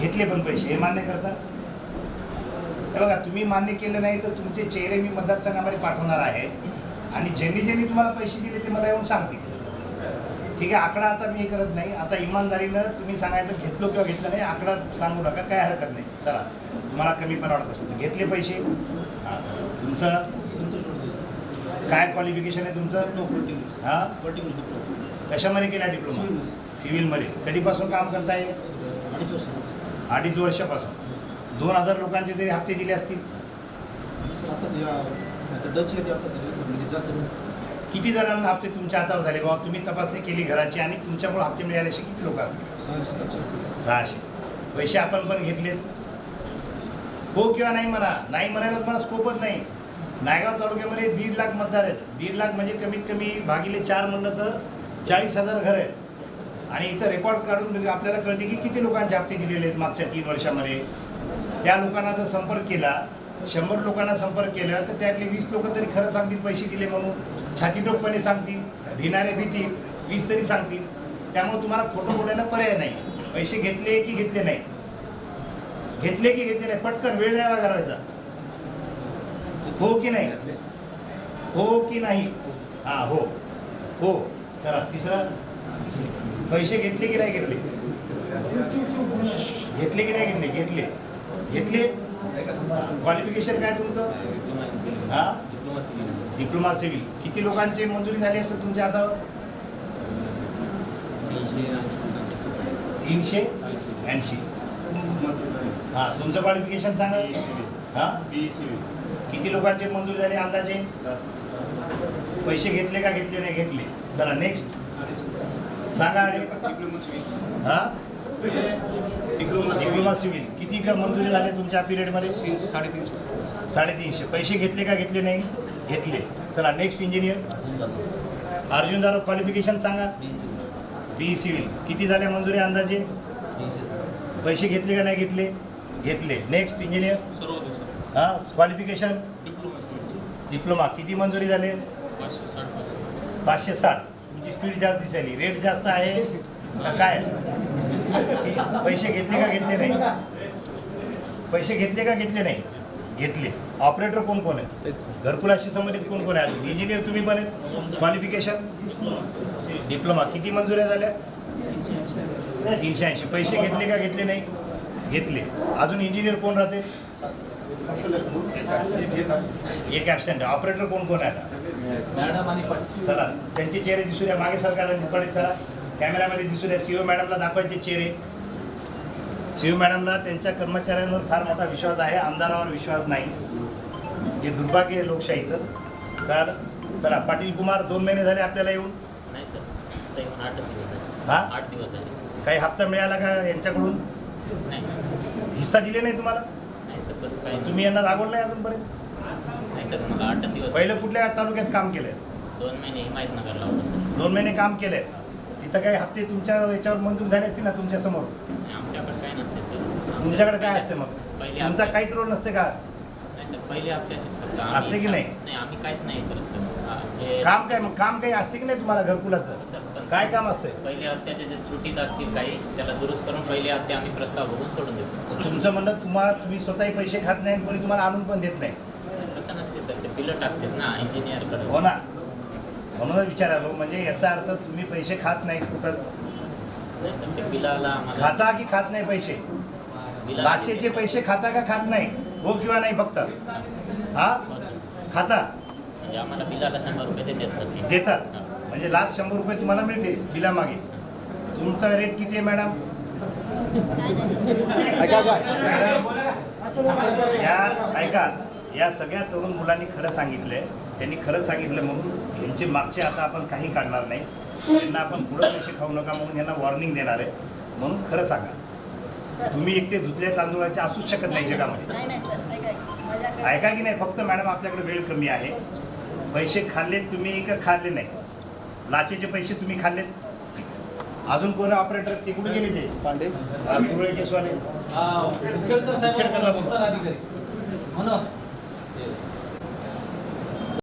घेतले पण पैसे हे मान्य करता? हे बघा तुम्ही मान्य केलं नाही तर तुमचे चेहरे मी मतदारसंघामध्ये पाठवणार आहे. आणि ज्यांनी ज्यांनी तुम्हाला पैसे दिले ते मला येऊन सांगतील. ठीक आहे आकडा आता मी हे करत नाही. आता इमानदारीनं तुम्ही सांगायचं घेतलो किंवा घेतलं नाही आकडा सांगू नका काय हरकत नाही. चला तुम्हाला कमी पण वाटत असेल तर घेतले पैसे. हां तुमचं? संतोष काय क्वालिफिकेशन आहे तुमचं? हां? कशामध्ये केला डिप्लोमा सिव्हिल. सिव्हिलमध्ये कधीपासून काम करताय? अडीच वर्ष अडीच वर्षापासून. दोन हजार लोकांचे तरी हप्ते दिले असतील. म्हणजे. किती जणांना हप्ते तुमच्या हातावर झाले? बाबा तुम्ही तपासणी केली घराची आणि तुमच्यामुळे हप्ते मिळाले असे किती लोक असतील? सहाशे पैसे आपण पण घेतलेत. हो किंवा नाही म्हणा. नाही म्हणायला तुम्हाला स्कोपच नाही. नायगाव तालुक्यामध्ये दीड लाख मतदार आहेत. दीड लाख म्हणजे कमीत कमी भागिले चार म्हणलं तर चाळीस हजार घर आहेत. आणि इथं रेकॉर्ड काढून म्हणजे आपल्याला कळते की किती लोकांचे हप्ते दिलेले आहेत मागच्या तीन वर्षामध्ये. त्या लोकांना जर संपर्क केला. शंभर लोकांना संपर्क केला तर त्यातले वीस लोक तरी खरं सांगतील पैसे दिले म्हणून. छातीटोकपणे सांगतील भिणारे भीतील वीस तरी सांगतील. त्यामुळे तुम्हाला खोटं बोलायला पर्याय नाही. पैसे घेतले की घेतले नाही. घेतले की घेतले नाही. पटकन वेळ द्यावा घालवायचा हो की नाही? हो की नाही? हा हो. हो. चला तिसरा. पैसे घेतले की नाही घेतले? घेतले की नाही घेतले? घेतले. घेतले? क्वालिफिकेशन काय तुमचं? हा? डिप्लोमा सिव्हिल किती लोकांची मंजुरी झाली असेल तुमच्या आता तीनशे ऐंशी. हा तुमचं क्वालिफिकेशन सांगा. हा? किती लोकांचे मंजूर झाले अंदाजे? पैसे घेतले का घेतले नाही? घेतले. चला नेक्स्ट सांगा आणि हा? Diploma civil. किती का मंजुरी झाले तुमच्या पिरियडमध्ये? साडेतीनशे. साडेतीनशे. पैसे घेतले का घेतले नाही? घेतले. चला नेक्स्ट इंजिनियर अर्जुन दारो क्वालिफिकेशन सांगा. B civil. किती झाल्या मंजुरी अंदाजे? पैसे घेतले का नाही घेतले? घेतले. नेक्स्ट इंजिनियर सर्व सर. हां क्वालिफिकेशन डिप्लोमा डिप्लोमा. किती मंजुरी झाले? पाचशे साठ. तुमची स्पीड जास्त दिसायली. रेट जास्त आहे का काय? पैसे घेतले का घेतले नाही? पैसे घेतले का घेतले नाही? घेतले. ऑपरेटर कोण कोण आहे घरकुलाशी संबंधित कोण कोण आहे अजून इंजिनियर तुम्ही पण आहेत? क्वालिफिकेशन डिप्लोमा किती मंजुऱ्या झाल्या? तीनशे ऐंशी. पैसे घेतले का घेतले नाही? घेतले. अजून इंजिनियर कोण राहते? एक ॲबसेंट ऑपरेटर कोण कोण आहे चला. त्यांचे चेहरे दिसू द्या. मागे सरकारला पडेल चला. कॅमेऱ्यामध्ये दिसू द्या. सीओ मॅडमला दाखवायचे चेहरे. सीओ मॅडमला त्यांच्या कर्मचाऱ्यांवर फार मोठा विश्वास आहे. आमदारावर विश्वास नाही. हे दुर्भाग्य आहे लोकशाहीचं. तर चला. पाटील कुमार दोन महिने झाले आपल्याला येऊन. नाही सर. आता येऊन आठ दिवस झाले. हा? आठ दिवस झाले. काही हप्ता मिळाला का यांच्याकडून? हिस्सा दिले नाही तुम्हाला? नाही सर तसं काही नाही. तुम्ही यांना रागवलं नाही अजूनपर्यंत नाही सर मग आठ दिवस. पहिलं कुठल्या तालुक्यात काम केलंय? दोन महिने हिमायतनगरला होता सर. दोन महिने काम केलंय. तिथं काही हप्ते तुमच्या याच्यावर मंजूर झाले असतील ना तुमच्यासमोर आमच्याकडे काय नसते सर. तुमच्याकडे काय असते मग? पहिले तुमचा काहीच रोल नसते का? नाही सर पहिले हप्त्याचे फक्त असते की नाही? नाही आम्ही काहीच नाही करत सर. जे काम काय मग? काम काही असते की नाही तुम्हाला घरकुलाचं? सर पण काय काम असते? पहिले हप्त्याचे जे त्रुटीत असतील काही त्याला दुरुस्त करून पहिले हप्ते आम्ही प्रस्ताव बघून सोडून देतो. तुमचं म्हणणं तुम्हाला तुम्ही स्वतःही पैसे खात नाही आणि कोणी तुम्हाला आणून पण देत नाही. तसं नसते सर ते बिलं टाकतात ना इंजिनियरकडे हो ना. म्हणूनच विचारालो म्हणजे याचा अर्थ तुम्ही पैसे खात नाही कुठंच. नाही सर ते बिलाला आम्हाला खाता की खात नाही पैसे? बिलाला- लाचेचे पैसे खाता का खात नाही? हो किंवा नाही फक्त? हा? हो. खाता? म्हणजे आम्हाला बिलाला शंभर रुपये देतात सर देतात. म्हणजे लाच शंभर रुपये तुम्हाला मिळते बिलामागे. तुमचा रेट किती आहे मॅडम मॅडम या ऐका. या सगळ्या तरुण मुलांनी खरं सांगितलंय. त्यांनी खरं सांगितलं म्हणून यांचे मागचे आता आपण काही काढणार नाही. त्यांना आपण पुढं पैसे खाऊ नका म्हणून यांना वॉर्निंग देणार आहे. म्हणून खरं सांगा. सर. तुम्ही एकटे धुतल्या तांदूळाचे असूच शकत नाही जगामध्ये. नाही नाही सर. ऐका की माझ्याकडे ऐका की नाही फक्त मॅडम आपल्याकडे वेळ कमी आहे. हो, सर. पैसे खाल्लेत तुम्ही का खाल्ले नाही? हो, सर. लाचेचे पैसे तुम्ही खाल्लेत? हो. अजून कोण ऑपरेटर ते कुठे गेले ते? पांडे. कुरळे केसवाले खेडकर साहेब. खेडकरला म्हणून.